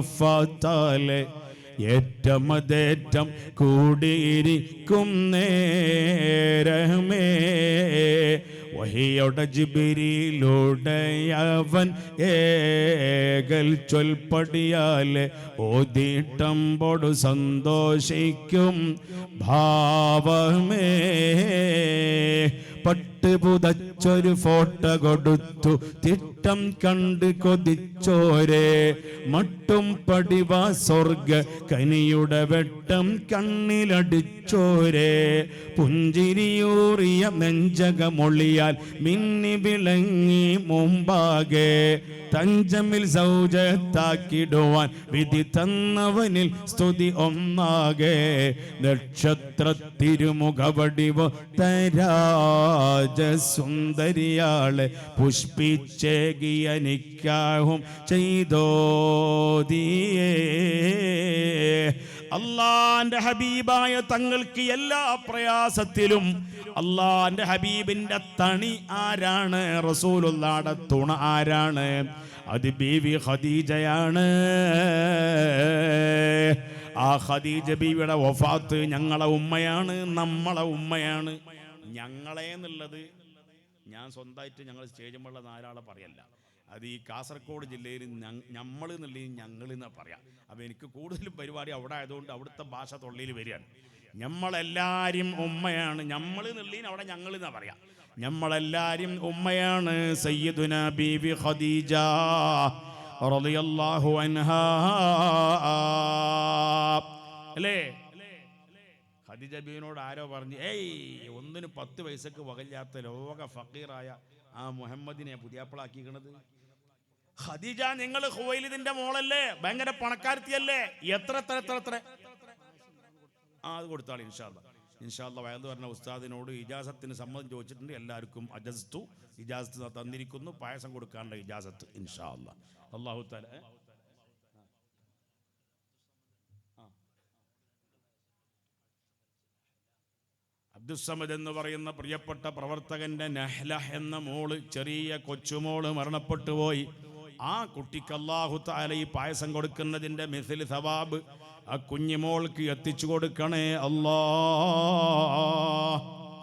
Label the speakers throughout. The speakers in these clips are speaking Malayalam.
Speaker 1: ഫത്താലെ? ഏറ്റമതേറ്റം കൂടിയിരിക്കും നേരമേ. വഹിയുടെ ജിബിരിയിലൂടെ അവൻ ഏകൽ ചൊൽപ്പടിയാലെ ഓതിട്ടമ്പോട് സന്തോഷിക്കും ഭാവമേ. പട്ട് പുതച്ചൊരു ഫോട്ടോ കൊടുത്തു. തിട്ടം കണ്ട് കൊതിച്ചോരെ. മട്ടും പടിവാ സ്വർഗ കനിയുടെ വെട്ടം കണ്ണിലടിച്ചോരെ. പുഞ്ചിരിയൂറിയ നെഞ്ചകമൊളിയാൽ മിന്നി വിളങ്ങി മുമ്പാകെ. തഞ്ചമിൽ സൗജത്താക്കിടുവാൻ വിധി തന്നവനിൽ സ്തുതി ഒന്നാകെ. നക്ഷത്ര തിരുമുഖവടിവോ തരാജസുന്ദരിയാളെ പുഷ്പിച്ചേകിയ നിക്കാഹും ചെയ്തോതിയേ അള്ളാന്റെ ഹബീബായ തങ്ങൾക്ക് എല്ലാ പ്രയാസത്തിലും അള്ളാന്റെ ഹബീബിന്റെ തണി ആരാണ്? റസൂലുള്ളാടെ തുണ ആരാണ്? അത് ബീവി ഖദീജയാണ്. ആ ഖദീജ ബീവിയുടെ വഫാത്ത് ഞങ്ങളെ ഉമ്മയാണ് നമ്മളെ ഉമ്മയാണ്. ഞങ്ങളെ എന്നുള്ളത് ഞാൻ സ്വന്തമായിട്ട് ഞങ്ങൾ സ്റ്റേജുമുള്ള നാലാളെ പറയല്ല. അത് ഈ കാസർഗോഡ് ജില്ലയിൽ നമ്മൾ എന്നുള്ളത് ഞങ്ങൾ എന്നാ പറയാം. അപ്പോൾ എനിക്ക് കൂടുതലും പരിപാടി അവിടെ ആയതുകൊണ്ട് അവിടുത്തെ ഭാഷ തൊള്ളിയിൽ വരികയാണ്. നമ്മളെല്ലാവരും ഉമ്മയാണ്. നമ്മൾ എന്നുള്ളതിന് അവിടെ ഞങ്ങൾ എന്നാ പറയാം. നമ്മളെല്ലാവരും ഉമ്മയാണ്. സയ്യിദുന ബീവി ഖദീജ റളിയല്ലാഹു അൻഹാ. അല്ലേ? ഖദീജ ആരോ പറഞ്ഞു ഏയ് ഒന്നിന് പത്ത് പൈസക്ക് വകല്ലാത്ത ലോക ഫക്കീറായ ആ മുഹമ്മദിനെ പുതിയാപ്പിളാക്കിക്കണത് ഖദീജ നിങ്ങൾ ഹുവൈലിദിന്റെ മോളല്ലേ? ഭയങ്കര പണക്കാരത്തിയല്ലേ? എത്ര എത്ര എത്ര എത്ര? ആ അത് കൊടുത്താളി ഇൻഷാല്ല ഇൻഷാല്ല വയത് പറഞ്ഞ ഉസ്താദിനോട് ഇജാസത്തിന് സമ്മതം ചോദിച്ചിട്ടുണ്ട്. എല്ലാവർക്കും അജസ്തു ഇജാസത്ത് തന്നിരിക്കുന്നു പായസം കൊടുക്കാനുള്ള ഇജാസത്ത് ഇൻഷാല്ല അള്ളാഹു താല അബ്ദുസമദ് എന്ന് പറയുന്ന പ്രിയപ്പെട്ട പ്രവർത്തകന്റെ നഹ്ല എന്ന മോൾ ചെറിയ കൊച്ചുമോൾ മരണപ്പെട്ടു പോയി. ആ കുട്ടിക്ക് അള്ളാഹു താല ഈ പായസം കൊടുക്കുന്നതിന്റെ മിസിൽ സവാബ് ആ കുഞ്ഞിമോൾക്ക് എത്തിച്ചു കൊടുക്കണേ. അല്ലാ.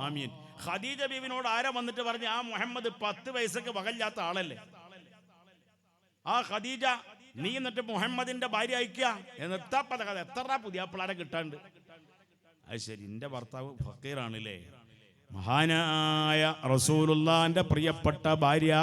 Speaker 1: ആമീൻ. ഖദീജ ബീവിനോട് ആരാ വന്നിട്ട് പറഞ്ഞു ആ മുഹമ്മദ് പത്ത് വയസ്സൊക്കെ വകല്ലാത്ത ആളല്ലേ? ആ ഖദീജ നീ എന്നിട്ട് മുഹമ്മദിന്റെ ഭാര്യ അയക്കുക എന്നിട്ടാ പത കഥ എത്ര പുതിയ പിള്ളേരെ കിട്ടാണ്ട്. അത് ശരി എന്റെ ഭർത്താവ് ഫക്കീറാണല്ലേ മഹാനായ റസൂലുള്ളാന്റെ പ്രിയപ്പെട്ട ഭാര്യ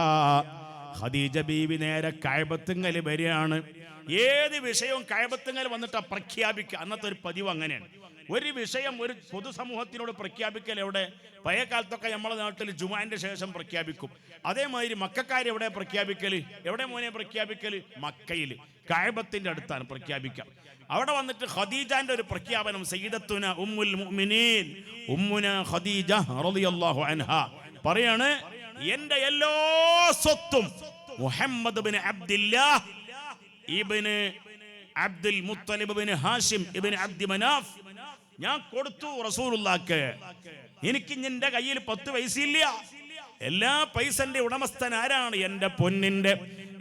Speaker 1: ഖദീജ ബീവി നേരെ കഴബത്തുങ്കൽ വരികയാണ്. ഏത് വിഷയവും കഴബത്തുങ്കൽ വന്നിട്ട് പ്രഖ്യാപിക്കുക അന്നത്തെ ഒരു പതിവ് അങ്ങനെയാണ്. ഒരു വിഷയം ഒരു പൊതുസമൂഹത്തിനോട് പ്രഖ്യാപിക്കൽ എവിടെ? പഴയ കാലത്തൊക്കെ നമ്മളെ നാട്ടിൽ ജുമാന്റെ ശേഷം പ്രഖ്യാപിക്കും. അതേമാതിരി മക്കാർ എവിടെ പ്രഖ്യാപിക്കൽ? എവിടെ മോനെ പ്രഖ്യാപിക്കൽ? മക്കയിൽ. കായബത്തിന്റെ അടുത്താണ് പ്രഖ്യാപിക്കാം. അവിടെ വന്നിട്ട് ഖദീജാന്റെ ഒരു പ്രഖ്യാപനം സയ്യിദത്തുന ഉമ്മുൽ മുഅ്മിനീൻ. ഉമ്മുന ഖദീജ റളിയല്ലാഹു അൻഹ. പറയാണ് എന്റെ എല്ലാ സ്വത്തും Muhammad bin Abdillah ibn Abdul Muttalib bin Hashim ibn Abdi Manaf ഞാൻ കൊടുത്തു റസൂലുള്ളാക്ക്. എനിക്ക് നിന്റെ കയ്യിൽ പത്ത് പൈസയില്ല. എല്ലാ പൈസന്റെ ഉടമസ്ഥൻ ആരാണ്? എന്റെ പൊന്നിന്റെ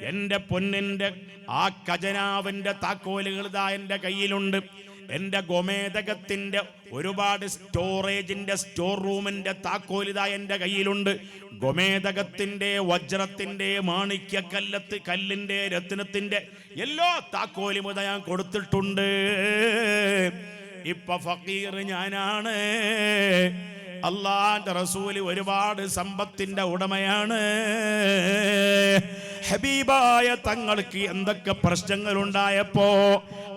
Speaker 1: എന്റെ പൊന്നിന്റെ ആ ഖജനാവിന്റെ താക്കോലുകൾ ഇതാ എന്റെ കയ്യിലുണ്ട്. എന്റെ ഗോമേതകത്തിന്റെ ഒരുപാട് സ്റ്റോറേജിന്റെ സ്റ്റോർ റൂമിന്റെ താക്കോലിത എന്റെ കയ്യിലുണ്ട്. ഗോമേതകത്തിന്റെ വജ്രത്തിന്റെ മാണിക്യ കല്ലത്ത് കല്ലിന്റെ രത്നത്തിന്റെ എല്ലാ താക്കോലും ഇതാ ഞാൻ കൊടുത്തിട്ടുണ്ട്. ഇപ്പൊ ഫക്കീർ ഞാനാണ്. അള്ളാന്റെ റസൂൽ ഒരുപാട് സമ്പത്തിന്റെ ഉടമയാണ്. ഹബീബായ തങ്ങൾക്ക് എന്തൊക്കെ പ്രശ്നങ്ങൾ ഉണ്ടായപ്പോ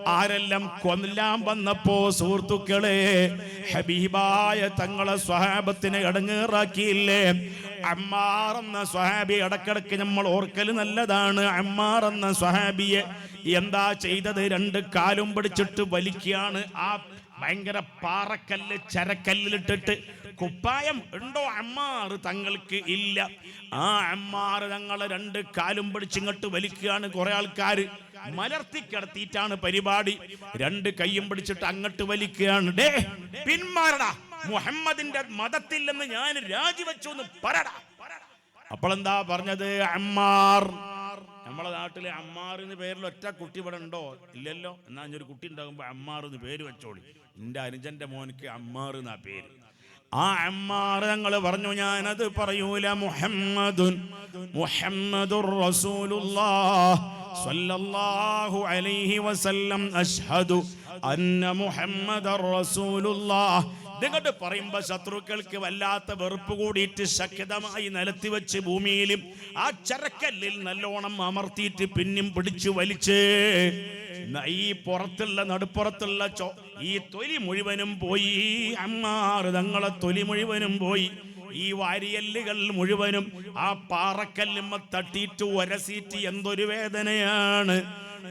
Speaker 1: ആരെല്ലാം കൊല്ലാൻ വന്നപ്പോ സുഹൃത്തുക്കളെ ഹബീബായ തങ്ങളെ സ്വഹാബത്തിനെ ഇടങ്ങേറാക്കിയില്ലേ? അമ്മാർ എന്ന സ്വഹാബി ഇടക്കിടക്ക് നമ്മൾ ഓർക്കൽ നല്ലതാണ്. അമ്മാർ എന്ന സ്വഹാബിയെ എന്താ ചെയ്തത്? രണ്ട് കാലും പിടിച്ചിട്ട് വലിക്കുകയാണ്. ആ ഭയങ്കര പാറക്കല്ല് ചരക്കല്ലിലിട്ടിട്ട് കുപ്പായം ഉണ്ടോ അമ്മാർ തങ്ങൾക്ക് ഇല്ല. ആ അമ്മാർ തങ്ങളെ രണ്ട് കാലും പിടിച്ചിങ്ങോട്ട് വലിക്കുകയാണ് കുറെ ആൾക്കാർ മലർത്തി കിടത്തിയിട്ടാണ് പരിപാടി. രണ്ട് കൈയും പിടിച്ചിട്ട് അങ്ങോട്ട് വലിക്കുകയാണ്. ഡേ പിന്മാറടാ. മുഹമ്മദിന്റെ മതത്തിൽ നിന്ന് ഞാൻ രാജിവെച്ചു എന്ന് പറടാ. അപ്പോൾ എന്താ പറഞ്ഞത്? അമ്മാർ. നമ്മളെ നാട്ടിലെ അമ്മാർ എന്ന് പേരിൽ ഒറ്റ കുട്ടി ഇവിടെ ഉണ്ടോ? ഇല്ലല്ലോ. എന്നാ ഒരു കുട്ടി ഉണ്ടാകുമ്പോ അമ്മാർ എന്ന് പേര് വെച്ചോളി. എന്റെ അനുജന്റെ മോനിക്ക് അമ്മാർ എന്നാ പേര്. ആ അമ്മാർ ഞങ്ങൾ പറഞ്ഞു ഞാനത് പറയൂല മുഹമ്മദുൻ. മുഹമ്മദുർ റസൂലുള്ളാഹ് സല്ലല്ലാഹു അലൈഹി വസല്ലം അഷ്ഹദു അന്ന മുഹമ്മദർ റസൂലുള്ളാഹ്. നിങ്ങട്ട് പറയുമ്പോ ശത്രുക്കൾക്ക് വല്ലാത്ത വെറുപ്പ് കൂടിയിട്ട് ശക്തമായി നിലത്തി വെച്ച് ഭൂമിയിലും ആ ചരക്കല്ലിൽ നല്ലോണം അമർത്തിയിട്ട് പിന്നും പിടിച്ചു വലിച്ച് ഈ പുറത്തുള്ള നടുപ്പുറത്തുള്ള ചോ ഈ തൊലി മുഴുവനും പോയി. അമ്മാറ് തങ്ങളെ തൊലി മുഴുവനും പോയി. ഈ വാരിയല്ലുകൾ മുഴുവനും ആ പാറക്കല്ലുമ്മ തട്ടിയിട്ട് ഒരസീറ്റ് എന്തൊരു വേദനയാണ്.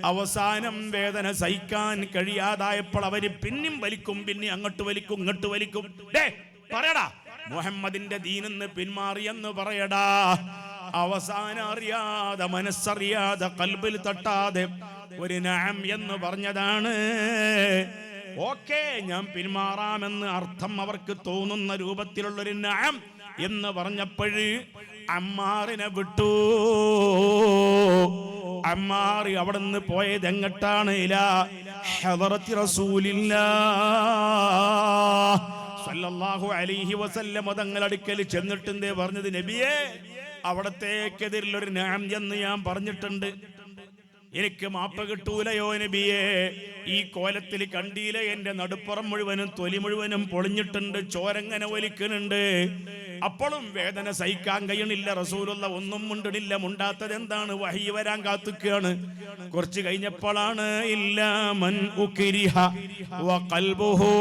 Speaker 1: അവസാനം വേദന സഹിക്കാൻ കഴിയാതായപ്പോൾ അവർ പിന്നെയും വലിക്കും പിന്നെ അങ്ങോട്ട് വലിക്കും ഇങ്ങോട്ട് വലിക്കും. ഡേ പറയടാ. മുഹമ്മദിന്റെ ദീനെന്ന് പിന്മാറിയെന്ന് പറയടാ. അവസാനം അറിയാതെ മനസ്സറിയാതെ കൽബിൽ തട്ടാതെ ഒരു നാം എന്ന് പറഞ്ഞതാണ്. ഓക്കെ ഞാൻ പിന്മാറാമെന്ന് അർത്ഥം അവർക്ക് തോന്നുന്ന രൂപത്തിലുള്ളൊരു നാം എന്ന് പറഞ്ഞപ്പോഴ് അമ്മാറിനെ വിട്ടു. അമ്മാറി അവിടുന്ന് പോയത് എങ്ങട്ടാണ്? ഇലാ റസൂലില്ല സല്ലല്ലാഹു അലൈഹി വസല്ലം തങ്ങൾ അടുക്കൽ ചെന്നിട്ട് എന്തേ പറഞ്ഞത്? നബിയെ അവിടത്തേക്കെതിരിലൊരു നാം എന്ന് ഞാൻ പറഞ്ഞിട്ടുണ്ട്. എനിക്ക് മാപ്പ് കിട്ടൂലയോ നബിയെ? ഈ കോലത്തിൽ കണ്ടീല എന്റെ നടുപ്പുറം മുഴുവനും തൊലി മുഴുവനും പൊളിഞ്ഞിട്ടുണ്ട് ചോരങ്ങനെ ഒലിക്കുന്നുണ്ട് അപ്പോഴും വേദന സഹിക്കാൻ കഴിയണില്ല റസൂലുള്ള ഒന്നും മുണ്ടിടില്ല മുണ്ടാത്തത് എന്താണ്? വഹി വരാൻ കാത്തുക്കാണ്. കുറച്ച് കഴിഞ്ഞപ്പോഴാണ് ഇല്ല മൻ വഖൽബുഹു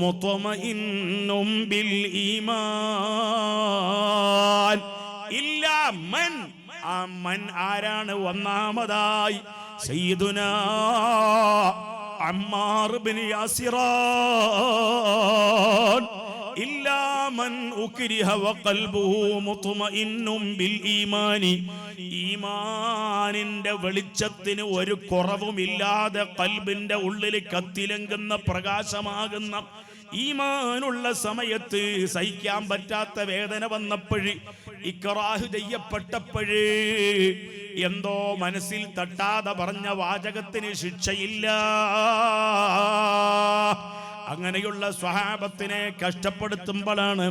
Speaker 1: മുത്മഇന്നും ബിൽ ഈമാൻ. ഇല്ല മൻ ആ മൻ ആരാണ് ഒന്നാമതായി? സയ്യിദുന അമ്മാർ ബിൻ ഇല്ലാ മൻ ഉക്രിഹ ബിൽ ഈമാനി. വെളിച്ചത്തിന് ഒരു കുറവുമില്ലാതെ കൽബിന്റെ ഉള്ളിൽ കത്തിലങ്കുന്ന പ്രകാശമാകുന്ന ഈമാനുള്ള സമയത്ത് സഹിക്കാൻ പറ്റാത്ത വേദന വന്നപ്പോഴ് ഇക്കറാഹ് ചെയ്യപ്പെട്ടപ്പോഴേ എന്തോ മനസ്സിൽ തട്ടാതെ പറഞ്ഞ വാചകത്തിന് ശിക്ഷയില്ല. അങ്ങനെയുള്ള സ്വഹാബത്തിനെ കഷ്ടപ്പെടുത്തുമ്പോഴാണ്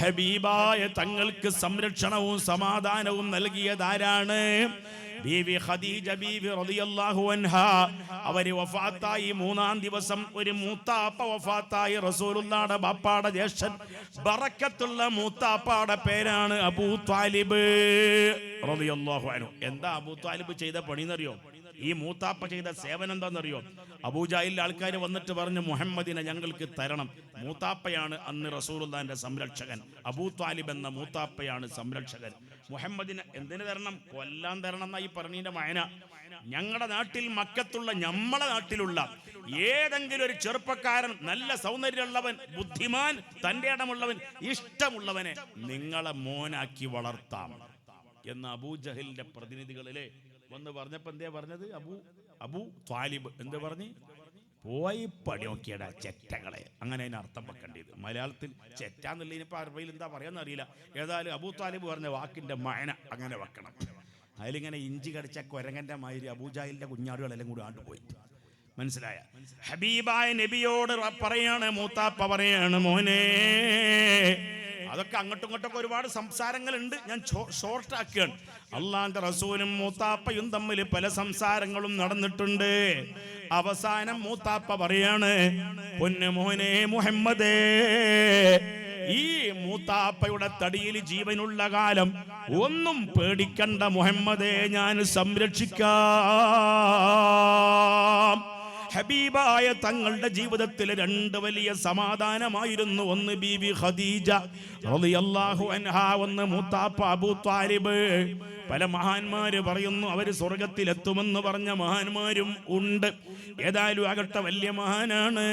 Speaker 1: ഹബീബായ തങ്ങൾക്ക് സംരക്ഷണവും സമാധാനവും നൽകിയതാരാണ്? ബീവി ഖദീജ ബീവി റളിയല്ലാഹു അൻഹാ. അവർ വഫാത്തായി. മൂന്നാം ദിവസം ഒരു മൂത്താപ്പ വഫാത്തായി. റസൂലുള്ളാടെ ബാപ്പാടെ ജ്യേഷ്ഠൻ. ബറക്കത്തുള്ള മൂത്താപ്പാടെ പേരാണ് അബൂ ത്വാലിബ് റളിയല്ലാഹു അൻഹു. എന്താ അബൂ ത്വാലിബ് ചെയ്ത പണിന്നറിയോ? ഈ മൂത്താപ്പ ചെയ്ത സേവനം എന്താണെന്നറിയോ അബൂജാഹിലിലെ ആൾക്കാർ വന്നിട്ട് പറഞ്ഞു മുഹമ്മദിനെ ഞങ്ങൾക്ക് തരണം. മൂത്താപ്പയാണ് അന്ന് റസൂലുള്ളാന്റെ സംരക്ഷകൻ. അബൂ ത്വാലിബ് എന്ന മൂത്താപ്പയാണ് സംരക്ഷകൻ. മുഹമ്മദിനെ എന്തിനു തരണം? കൊല്ലാൻ തരണം എന്നായി പറഞ്ഞതിന്റെ വായന ഞങ്ങളുടെ നാട്ടിൽ മക്കത്തുള്ള ഞമ്മളെ നാട്ടിലുള്ള ഏതെങ്കിലും ഒരു ചെറുപ്പക്കാരൻ നല്ല സൗന്ദര്യമുള്ളവൻ ബുദ്ധിമാൻ തന്റെ ഇടമുള്ളവൻ ഇഷ്ടമുള്ളവനെ നിങ്ങളെ മോനാക്കി വളർത്താം. എന്ന് അബൂജഹലിന്റെ പ്രതിനിധികളിലെ വന്ന് പറഞ്ഞപ്പോ എന്തേ പറഞ്ഞത്? അബു അബു ത്വാലിബ് എന്ത് പറഞ്ഞ്? പോയി പടി നോക്കിയടാ ചെറ്റകളെ. അങ്ങനെ അതിന് അർത്ഥം വെക്കേണ്ടത് മലയാളത്തിൽ ചെറ്റാന്നുള്ളതിന് എന്നുള്ളതിനിപ്പോ അറിവയിൽ എന്താ പറയാന്ന് അറിയില്ല. ഏതായാലും അബൂ താലിബ് പറഞ്ഞ വാക്കിന്റെ മയന അങ്ങനെ വെക്കണം. അതിലിങ്ങനെ ഇഞ്ചി കടിച്ച കൊരങ്ങന്റെ മാതിരി അബൂജാഹിലിന്റെ കുഞ്ഞാടുകളെല്ലാം കൂടി ആണ്ടുപോയി മനസ്സിലായ? ഹബീബായ നബിയോട് പറയാണ് മൂത്താപ്പ പറയാണ് മോനെ. അതൊക്കെ അങ്ങോട്ടും ഇങ്ങോട്ടൊക്കെ ഒരുപാട് സംസാരങ്ങളുണ്ട്. ഞാൻ ഷോർട്ട് ആക്കുകയാണ് അള്ളാന്റെ റസൂലും മൂത്താപ്പയും തമ്മിൽ പല സംസാരങ്ങളും നടന്നിട്ടുണ്ട്. അവസാനം മൂത്താപ്പ പറയാണ് പൊന്നു മോനെ മുഹമ്മദേ ഈ മൂത്താപ്പയുടെ തടിയിൽ ജീവനുള്ള കാലം ഒന്നും പേടിക്കണ്ട മുഹമ്മദേ ഞാൻ സംരക്ഷിക്കാം. ഹബീബായ തങ്ങളുടെ ജീവിതത്തിൽ രണ്ട് വലിയ സമാധാനമായിരുന്നു. ഒന്ന് ബീബി ഖദീജ റളിയല്ലാഹു അൻഹ ഒന്ന് മൂത്താപ്പ അബൂ താലിബ് പല മഹാന്മാര് പറയുന്നു അവർ സ്വർഗത്തിലെത്തുമെന്ന് പറഞ്ഞ മഹാന്മാരും ഉണ്ട്. ഏതായാലും ആകട്ടെ വലിയ മഹാനാണ്.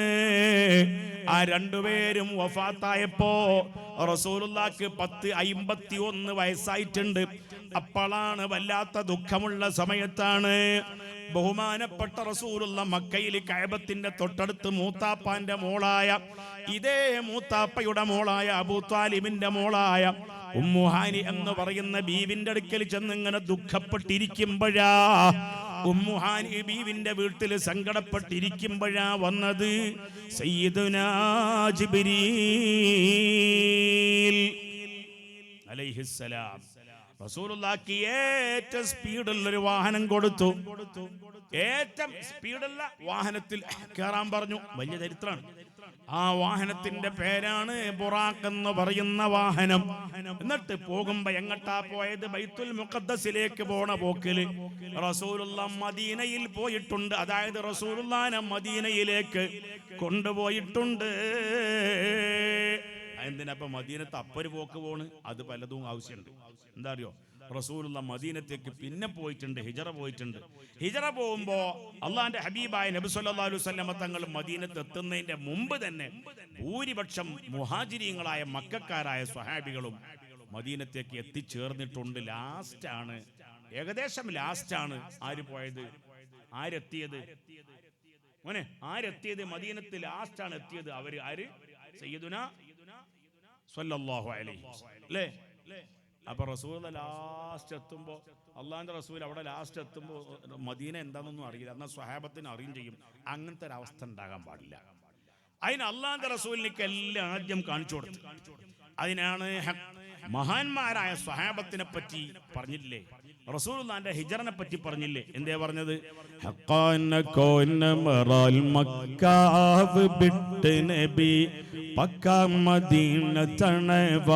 Speaker 1: ആ രണ്ടുപേരും വഫാത്തായപ്പോ റസൂലുള്ളാക്ക് പത്ത് അയിമ്പത്തി ഒന്ന് വയസ്സായിട്ടുണ്ട്. അപ്പോഴാണ് വല്ലാത്ത ദുഃഖമുള്ള സമയത്താണ് ബഹുമാനപ്പെട്ട റസൂലുള്ള മക്കയിൽ കയബത്തിന്റെ തൊട്ടടുത്ത് മൂത്താപ്പാന്റെ മോളായ ഇതേ മൂത്താപ്പയുടെ മോളായ അബൂ താലിബിന്റെ മോളായ ഉമ്മുഹാനി എന്ന് പറയുന്ന ബീവിന്റെ അടുക്കൽ ചെന്ന് ഇങ്ങനെ ദുഃഖപ്പെട്ടിരിക്കുമ്പോഴാ ഉമ്മുഹാനി ബീവിന്റെ വീട്ടിൽ സങ്കടപ്പെട്ടിരിക്കുമ്പോഴാ വന്നത്. സയ്യിദുനാ ജിബ്രീൽ അലൈഹിസ്സലാം. റസൂലുള്ളാഹിക്ക് ഏറ്റവും സ്പീഡുള്ള ഒരു വാഹനം കൊടുത്തു. ഏറ്റവും സ്പീഡുള്ള വാഹനത്തിൽ കയറാൻ പറഞ്ഞു. വലിയ ചരിത്രമാണ് ആ വാഹനത്തിന്റെ പേരാണ് ബുറാഖ് എന്ന് പറയുന്ന വാഹനം. എന്നിട്ട് പോകുമ്പോ എങ്ങട്ടാ പോയത്? ബൈത്തുൽ മുഖദ്ദസിലേക്ക് പോണ പോക്കിൽ. റസൂലുള്ള മദീനയിൽ പോയിട്ടുണ്ട്. അതായത് റസൂലുള്ളാനെ മദീനയിലേക്ക് കൊണ്ടുപോയിട്ടുണ്ട്. എന്തിനപ്പൊ മദീനത്ത് അപ്പൊരു പോക്ക് പോണ്. അത് പലതും ആവശ്യമുണ്ട് എന്താ അറിയോ? റസൂലുള്ള മദീനത്തേക്ക് പിന്നെ പോയിട്ടുണ്ട് ഹിജറ പോയിട്ടുണ്ട്. ഹിജറ പോകുമ്പോ അള്ളാന്റെ ഹബീബായ നബി സല്ലല്ലാഹു അലൈഹി വസല്ലമ തങ്ങൾ മദീനത്ത് എത്തുന്നതിന്റെ മുമ്പ് തന്നെ ഭൂരിപക്ഷം മുഹാജിരിയങ്ങളായ മക്കാരായ സ്വഹാബികളും മദീനത്തേക്ക് എത്തിച്ചേർന്നിട്ടുണ്ട്. ലാസ്റ്റ് ആണ്. ഏകദേശം ലാസ്റ്റ് ആണ് ആര് പോയത്? ആരെത്തിയത്? മോനെ ആരെത്തിയത്? മദീനത്ത് ലാസ്റ്റ് ആണ് എത്തിയത്. അവർ ആര്? സയ്യിദുന സ്വല്ലല്ലാഹു അലൈഹി. അല്ലേ അപ്പൊ റസൂൽ ലാസ്റ്റ് എത്തുമ്പോ അള്ളാഹിന്റെ റസൂൽ അവിടെ ലാസ്റ്റ് എത്തുമ്പോ മദീന എന്താണെന്നൊന്നും അറിയില്ല. എന്നാൽ സ്വഹാബത്തിന് അറിയും ചെയ്യും. അങ്ങനത്തെ ഒരു അവസ്ഥ ഉണ്ടാകാൻ പാടില്ല. അതിന് അള്ളാഹിന്റെ റസൂലിനേക്ക് എല്ലാം ആദ്യം കാണിച്ചു കൊടുത്തു. അതിനാണ് ഹ- മഹാന്മാരായ സ്വഹാബത്തിനെ പറ്റി പറഞ്ഞില്ലേ? റസൂലുള്ളാന്റെ ഹിജറിനെ പറ്റി പറഞ്ഞില്ലേ? എന്തേ പറഞ്ഞത്?
Speaker 2: മക്കാവ് ബിട്ട് നബി പക്ക മദീന തണവായ്.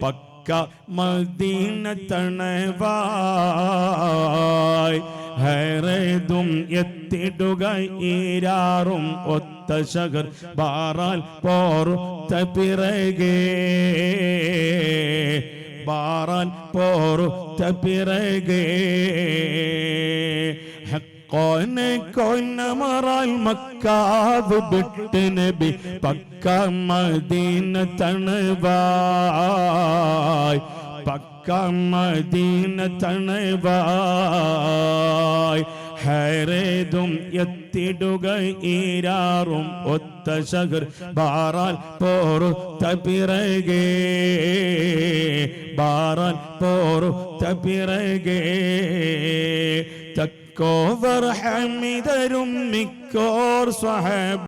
Speaker 2: പക്ക മദീന തണവായ്. ഹേറേതും എത്തിടുക ഈരാറും ഒത്ത ശകർ ബാറാൽ പോറുത്ത പിറകേ. ബാറാൻ പോറുത്ത പിറകേ. കോനെ കൊന്ന മറാൽ മക്കാവ് വിട്ട് നബി പക്ക മദീന തണവായ്. പക്ക മദീന തണവായ് ഹൈറേതും എത്തിടുക ഈരാറും ഒത്ത ശകർ ബാറാൽ പോറുത്ത പിറകേ. ബാറാൽ പോറുത്ത പിറകേ. തക്കോവർ ഹമിതരും മിക്കോർ സ്വഹബ്